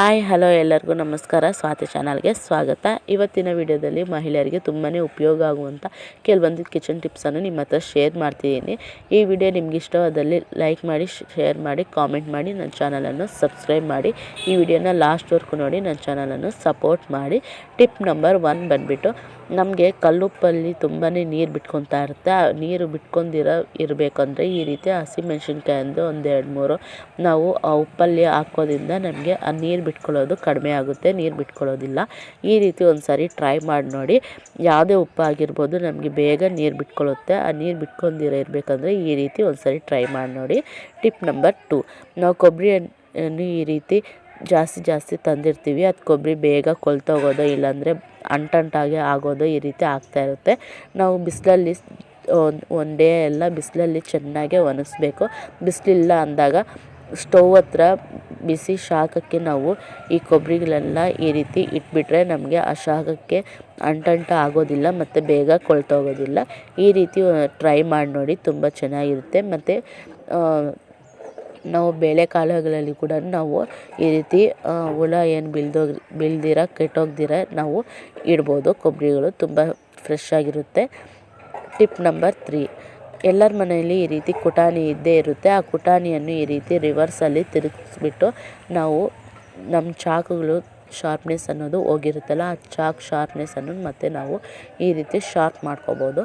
Hi, hello ಎಲ್ಲರಿಗೂ ನಮಸ್ಕಾರ. ಸ್ವಾತಿ ಚಾನಲ್ಗೆ ಸ್ವಾಗತ. ಇವತ್ತಿನ ವಿಡಿಯೋದಲ್ಲಿ ಮಹಿಳೆಯರಿಗೆ ತುಂಬಾ ಉಪಯೋಗ ಆಗುವಂಥ ಕೆಲವೊಂದು ಕಿಚನ್ ಟಿಪ್ಸನ್ನು ನಿಮ್ಮ ಹತ್ರ ಶೇರ್ ಮಾಡ್ತಿದ್ದೀನಿ. ಈ ವಿಡಿಯೋ ನಿಮ್ಗೆ ಇಷ್ಟವಾದಲ್ಲಿ ಲೈಕ್ ಮಾಡಿ ಶೇರ್ ಮಾಡಿ ಕಾಮೆಂಟ್ ಮಾಡಿ, ನನ್ನ ಚಾನಲನ್ನು ಸಬ್ಸ್ಕ್ರೈಬ್ ಮಾಡಿ, ಈ ವಿಡಿಯೋನ ಲಾಸ್ಟ್ವರೆಗೂ ನೋಡಿ, ನನ್ನ ಚಾನಲನ್ನು ಸಪೋರ್ಟ್ ಮಾಡಿ. ಟಿಪ್ ನಂಬರ್ ಒನ್ ಬಂದುಬಿಟ್ಟು ನಮಗೆ ಕಲ್ಲುಪ್ಪಲ್ಲಿ ತುಂಬಾ ನೀರು ಬಿಟ್ಕೊತಾ ಇರುತ್ತೆ. ನೀರು ಬಿಟ್ಕೊಂಡಿರೋ, ಇರಬೇಕಂದ್ರೆ ಈ ರೀತಿ ಹಸಿಮೆಣ್ಸಿನ್ಕಾಯಿಂದು ಒಂದು ಎರಡು ಮೂರು ನಾವು ಆ ಉಪ್ಪಲ್ಲಿ ಹಾಕೋದ್ರಿಂದ ನಮಗೆ ಆ ನೀರು ಬಿಟ್ಕೊಳ್ಳೋದು ಕಡಿಮೆ ಆಗುತ್ತೆ. ನೀರು ಬಿಟ್ಕೊಳ್ಳೋದಿಲ್ಲ. ಈ ರೀತಿ ಒಂದು ಸಾರಿ ಟ್ರೈ ಮಾಡಿ ನೋಡಿ. ಯಾವುದೇ ಉಪ್ಪು ಆಗಿರ್ಬೋದು ನಮಗೆ ಬೇಗ ನೀರು ಬಿಟ್ಕೊಳ್ಳುತ್ತೆ. ಆ ನೀರು ಬಿಟ್ಕೊಂಡಿರೋ ಇರಬೇಕಂದ್ರೆ ಈ ರೀತಿ ಒಂದು ಸಾರಿ ಟ್ರೈ ಮಾಡಿ ನೋಡಿ. Tip number two. ನಾವು ಕೊಬ್ಬರಿ ಈ ರೀತಿ ಜಾಸ್ತಿ ಜಾಸ್ತಿ ತಂದಿರ್ತೀವಿ. ಅದು ಕೊಬ್ಬರಿ ಬೇಗ ಕೊಳ್ತೋಗೋದು ಇಲ್ಲಾಂದರೆ ಅಂಟಂಟಾಗಿ ಆಗೋದು ಈ ರೀತಿ ಆಗ್ತಾ ಇರುತ್ತೆ. ನಾವು ಬಿಸಿಲಲ್ಲಿ ಒಂದು ಡೇ ಎಲ್ಲ ಬಿಸಿಲಲ್ಲಿ ಚೆನ್ನಾಗೆ ಒಣಗಿಸ್ಬೇಕು ಬಿಸಿಲಿಲ್ಲ ಅಂದಾಗ ಸ್ಟವ್ ಹತ್ರ ಬಿಸಿ ಶಾಖಕ್ಕೆ ನಾವು ಈ ಕೊಬ್ಬರಿಗಳೆಲ್ಲ ಈ ರೀತಿ ಇಟ್ಬಿಟ್ರೆ ನಮಗೆ ಆ ಶಾಖಕ್ಕೆ ಅಂಟಂಟ ಆಗೋದಿಲ್ಲ ಮತ್ತು ಬೇಗ ಕೊಳ್ತೋಗೋದಿಲ್ಲ ಈ ರೀತಿ ಟ್ರೈ ಮಾಡಿ ನೋಡಿ ತುಂಬ ಚೆನ್ನಾಗಿರುತ್ತೆ. ಮತ್ತು ನಾವು ಬೇಳೆಕಾಳುಗಳಲ್ಲಿ ಕೂಡ ನಾವು ಈ ರೀತಿ ಹುಳ ಏನು ಬೆಳ್ದೋಗಿ ಬೆಳೆದಿರ, ಕೆಟ್ಟೋಗ್ದಿರ ನಾವು ಇಡ್ಬೋದು. ಕೊಬ್ಬರಿಗಳು ತುಂಬ ಫ್ರೆಶ್ ಆಗಿರುತ್ತೆ. ಟಿಪ್ ನಂಬರ್ ತ್ರೀ ಎಲ್ಲರ ಮನೆಯಲ್ಲಿ ಈ ರೀತಿ ಕುಟಾಣಿ ಇದ್ದೇ ಇರುತ್ತೆ. ಆ ಕುಟಾಣಿಯನ್ನು ಈ ರೀತಿ ರಿವರ್ಸಲ್ಲಿ ತಿರುಗಿಸ್ಬಿಟ್ಟು ನಾವು ನಮ್ಮ ಚಾಕುಗಳು ಶಾರ್ಪ್ನೆಸ್ ಅನ್ನೋದು ಹೋಗಿರುತ್ತಲ್ಲ, ಆ ಚಾಕ್ ಶಾರ್ಪ್ನೆಸ್ಸನ್ನು ಮತ್ತೆ ನಾವು ಈ ರೀತಿ ಶಾರ್ಪ್ ಮಾಡ್ಕೋಬೋದು.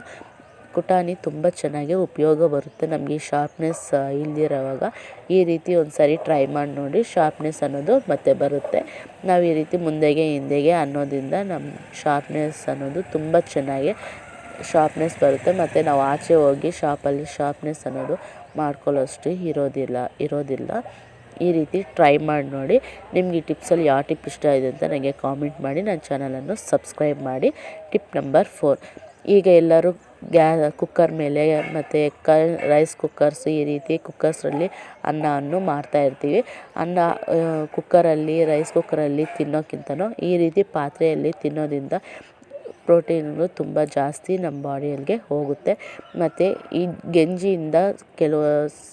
ಕುಟಾಣಿ ತುಂಬ ಚೆನ್ನಾಗಿ ಉಪಯೋಗ ಬರುತ್ತೆ. ನಮಗೆ ಶಾರ್ಪ್ನೆಸ್ ಇಲ್ದಿರೋವಾಗ ಈ ರೀತಿ ಒಂದು ಸಾರಿ ಟ್ರೈ ಮಾಡಿ ನೋಡಿ ಶಾರ್ಪ್ನೆಸ್ ಅನ್ನೋದು ಮತ್ತೆ ಬರುತ್ತೆ. ನಾವು ಈ ರೀತಿ ಮುಂದೆಗೆ ಹಿಂದೆಗೆ ಅನ್ನೋದ್ರಿಂದ ನಮ್ಮ ಶಾರ್ಪ್ನೆಸ್ ಅನ್ನೋದು ತುಂಬ ಚೆನ್ನಾಗಿ ಶಾರ್ಪ್ನೆಸ್ ಬರುತ್ತೆ. ಮತ್ತು ನಾವು ಆಚೆ ಹೋಗಿ ಶಾಪಲ್ಲಿ ಶಾರ್ಪ್ನೆಸ್ ಅನ್ನೋದು ಮಾಡ್ಕೊಳ್ಳೋಷ್ಟು ಇರೋದಿಲ್ಲ ಇರೋದಿಲ್ಲ. ಈ ರೀತಿ ಟ್ರೈ ಮಾಡಿ ನೋಡಿ. ನಿಮಗೆ ಈ ಟಿಪ್ಸಲ್ಲಿ ಯಾವ ಟಿಪ್ ಇಷ್ಟ ಇದೆ ಅಂತ ನನಗೆ ಕಾಮೆಂಟ್ ಮಾಡಿ. ನನ್ನ ಚಾನಲನ್ನು ಸಬ್ಸ್ಕ್ರೈಬ್ ಮಾಡಿ. ಟಿಪ್ ನಂಬರ್ ಫೋರ್ ಈಗ ಎಲ್ಲರೂ ಗ್ಯಾ ಕುಕ್ಕರ್ ಮೇಲೆ ಮತ್ತು ಕ ರೈಸ್ ಕುಕ್ಕರ್ಸ್ ಈ ರೀತಿ ಕುಕ್ಕರ್ಸಲ್ಲಿ ಅನ್ನವನ್ನು ಮಾಡ್ತಾಯಿರ್ತೀವಿ ಅನ್ನ ಕುಕ್ಕರಲ್ಲಿ ರೈಸ್ ಕುಕ್ಕರಲ್ಲಿ ತಿನ್ನೋಕ್ಕಿಂತನೂ ಈ ರೀತಿ ಪಾತ್ರೆಯಲ್ಲಿ ತಿನ್ನೋದ್ರಿಂದ ಪ್ರೋಟೀನ್ಗಳು ತುಂಬ ಜಾಸ್ತಿ ನಮ್ಮ ಬಾಡಿಯಲ್ಲಿಗೆ ಹೋಗುತ್ತೆ. ಮತ್ತು ಈ ಗಂಜಿಯಿಂದ ಕೆಲವು,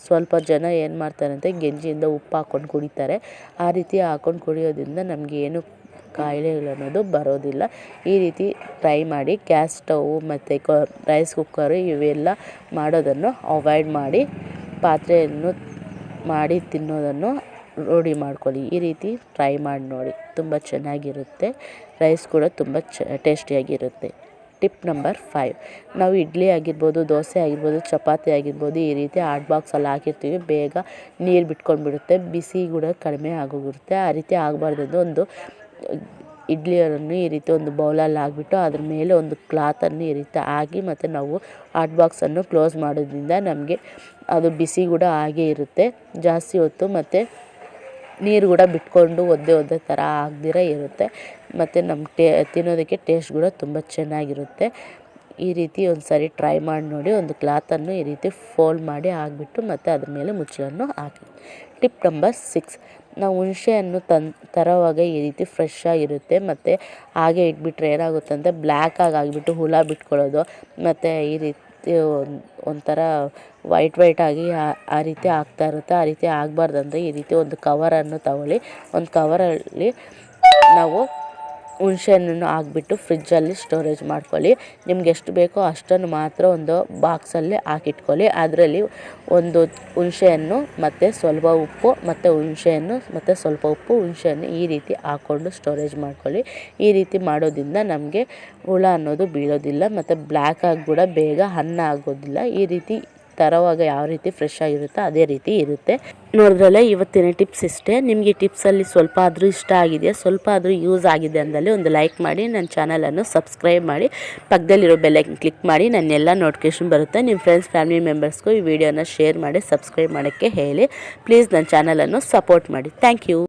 ಸ್ವಲ್ಪ ಜನ ಏನು ಮಾಡ್ತಾರಂತೆ ಗಂಜಿಯಿಂದ ಉಪ್ಪು ಹಾಕ್ಕೊಂಡು ಕುಡಿತಾರೆ. ಆ ರೀತಿ ಹಾಕ್ಕೊಂಡು ಕುಡಿಯೋದ್ರಿಂದ ನಮಗೆ ಏನು ಕಾಯಿಲೆಗಳು ಅನ್ನೋದು ಬರೋದಿಲ್ಲ. ಈ ರೀತಿ ಟ್ರೈ ಮಾಡಿ ಗ್ಯಾಸ್ ಸ್ಟವ್ ಮತ್ತು ಕ ರೈಸ್ ಕುಕ್ಕರು ಇವೆಲ್ಲ ಮಾಡೋದನ್ನು ಅವಾಯ್ಡ್ ಮಾಡಿ ಪಾತ್ರೆಯನ್ನು ಮಾಡಿ ತಿನ್ನೋದನ್ನು ರೂಢಿ ಮಾಡ್ಕೊಳ್ಳಿ. ಈ ರೀತಿ ಟ್ರೈ ಮಾಡಿ ನೋಡಿ. ತುಂಬ ಚೆನ್ನಾಗಿರುತ್ತೆ. ರೈಸ್ ಕೂಡ ತುಂಬ ಚ ಟೇಸ್ಟಿಯಾಗಿರುತ್ತೆ ಟಿಪ್ ನಂಬರ್ ಫೈವ್ ನಾವು ಇಡ್ಲಿ ಆಗಿರ್ಬೋದು, ದೋಸೆ ಆಗಿರ್ಬೋದು, ಚಪಾತಿ ಆಗಿರ್ಬೋದು ಈ ರೀತಿ ಹಾಟ್ ಬಾಕ್ಸಲ್ಲಿ ಹಾಕಿರ್ತೀವಿ. ಬೇಗ ನೀರು ಬಿಟ್ಕೊಂಡ್ಬಿಡುತ್ತೆ. ಬಿಸಿ ಕೂಡ ಕಡಿಮೆ ಆಗೋಗಿರುತ್ತೆ. ಆ ರೀತಿ ಆಗಬಾರ್ದು ಒಂದು ಇಡ್ಲಿಯನ್ನು ಈ ರೀತಿ ಒಂದು ಬೌಲಲ್ಲಿ ಹಾಕ್ಬಿಟ್ಟು ಅದ್ರ ಮೇಲೆ ಒಂದು ಕ್ಲಾತನ್ನು ಈ ರೀತಿ ಹಾಕಿ ಮತ್ತು ನಾವು ಹಾಟ್ ಬಾಕ್ಸನ್ನು ಕ್ಲೋಸ್ ಮಾಡೋದ್ರಿಂದ ನಮಗೆ ಅದು ಬಿಸಿ ಕೂಡ ಆಗೇ ಇರುತ್ತೆ. ಜಾಸ್ತಿ ಹೊತ್ತು ಮತ್ತು ನೀರು ಕೂಡ ಬಿಟ್ಕೊಂಡು ಒದ್ದೆ ಒದ್ದೆ ಥರ ಆಗದಿರ ಇರುತ್ತೆ. ಮತ್ತು ನಮ್ಮ ಟೇ, ತಿನ್ನೋದಕ್ಕೆ ಟೇಸ್ಟ್ ಕೂಡ ತುಂಬ ಚೆನ್ನಾಗಿರುತ್ತೆ. ಈ ರೀತಿ ಒಂದು ಸಾರಿ ಟ್ರೈ ಮಾಡಿ ನೋಡಿ, ಒಂದು ಕ್ಲಾತನ್ನು ಈ ರೀತಿ ಫೋಲ್ಡ್ ಮಾಡಿ ಹಾಕ್ಬಿಟ್ಟು ಮತ್ತು ಅದ್ರ ಮೇಲೆ ಮುಚ್ಚಳನ್ನು ಹಾಕಿ. ಟಿಪ್ ನಂಬರ್ ಸಿಕ್ಸ್ ನಾವು ಹುಣಸೆಹಣ್ಣು ತನ್ ತರೋವಾಗ ಈ ರೀತಿ ಫ್ರೆಶ್ ಆಗಿರುತ್ತೆ, ಮತ್ತು ಹಾಗೆ ಇಟ್ಬಿಟ್ರೆ ಏನಾಗುತ್ತೆ ಅಂದರೆ ಬ್ಲ್ಯಾಕಾಗಿ ಆಗಿಬಿಟ್ಟು ಹುಳ ಬಿಟ್ಕೊಳ್ಳೋದು, ಮತ್ತು ಈ ರೀತಿ ಒಂಥರ ವೈಟ್ ವೈಟಾಗಿ ಆ ರೀತಿ ಆಗ್ತಾ ಇರುತ್ತೆ, ಆ ರೀತಿ ಆಗಬಾರ್ದಂದ್ರೆ ಈ ರೀತಿ ಒಂದು ಕವರನ್ನು ತಗೊಳ್ಳಿ. ಒಂದು ಕವರಲ್ಲಿ ನಾವು ಹುಣಸೆ ಹಣ್ಣನ್ನು ಹಾಕ್ಬಿಟ್ಟು ಫ್ರಿಜ್ಜಲ್ಲಿ ಸ್ಟೋರೇಜ್ ಮಾಡ್ಕೊಳ್ಳಿ. ನಿಮ್ಗೆ ಎಷ್ಟು ಬೇಕೋ ಅಷ್ಟನ್ನು ಮಾತ್ರ ಒಂದು ಬಾಕ್ಸಲ್ಲಿ ಹಾಕಿಟ್ಕೊಳ್ಳಿ. ಅದರಲ್ಲಿ ಒಂದು ಹುಣಸೆಹಣ್ಣು, ಮತ್ತು ಸ್ವಲ್ಪ ಉಪ್ಪು, ಮತ್ತು ಹುಣಸೆಹಣ್ಣು, ಮತ್ತು ಸ್ವಲ್ಪ ಉಪ್ಪು, ಹುಣಸೆಹಣ್ಣು ಈ ರೀತಿ ಹಾಕ್ಕೊಂಡು ಸ್ಟೋರೇಜ್ ಮಾಡ್ಕೊಳ್ಳಿ. ಈ ರೀತಿ ಮಾಡೋದ್ರಿಂದ ನಮಗೆ ಹುಳ ಅನ್ನೋದು ಬೀಳೋದಿಲ್ಲ, ಮತ್ತು ಬ್ಲ್ಯಾಕ್ ಆಗಿ ಕೂಡ ಬೇಗ ಅನ್ನ ಆಗೋದಿಲ್ಲ ಈ ರೀತಿ ತರೋವಾಗ ಯಾವ ರೀತಿ ಫ್ರೆಶ್ ಆಗಿರುತ್ತೋ ಅದೇ ರೀತಿ ಇರುತ್ತೆ. ನೋಡಿದ್ರಲ್ಲ ಇವತ್ತಿನ ಟಿಪ್ಸ್ ಇಷ್ಟೇ. ನಿಮಗೆ ಟಿಪ್ಸಲ್ಲಿ ಸ್ವಲ್ಪ ಆದರೂ ಇಷ್ಟ ಆಗಿದೆಯಾ, ಸ್ವಲ್ಪ ಆದರೂ ಯೂಸ್ ಆಗಿದೆ ಅಂದಲ್ಲಿ ಒಂದು ಲೈಕ್ ಮಾಡಿ, ನನ್ನ ಚಾನಲನ್ನು ಸಬ್ಸ್ಕ್ರೈಬ್ ಮಾಡಿ, ಪಕ್ಕದಲ್ಲಿರೋ ಬೆಲ್ಲೈಕನ್ ಕ್ಲಿಕ್ ಮಾಡಿ, ನನ್ನೆಲ್ಲ ನೋಟಿಫಿಕೇಶನ್ ಬರುತ್ತೆ. ನಿಮ್ಮ ಫ್ರೆಂಡ್ಸ್ ಫ್ಯಾಮಿಲಿ ಮೆಂಬರ್ಸ್ಗೂ ಈ ವಿಡಿಯೋನ ಶೇರ್ ಮಾಡಿ ಸಬ್ಸ್ಕ್ರೈಬ್ ಮಾಡೋಕ್ಕೆ ಹೇಳಿ. ಪ್ಲೀಸ್ ನನ್ನ ಚಾನಲನ್ನು ಸಪೋರ್ಟ್ ಮಾಡಿ. Thank you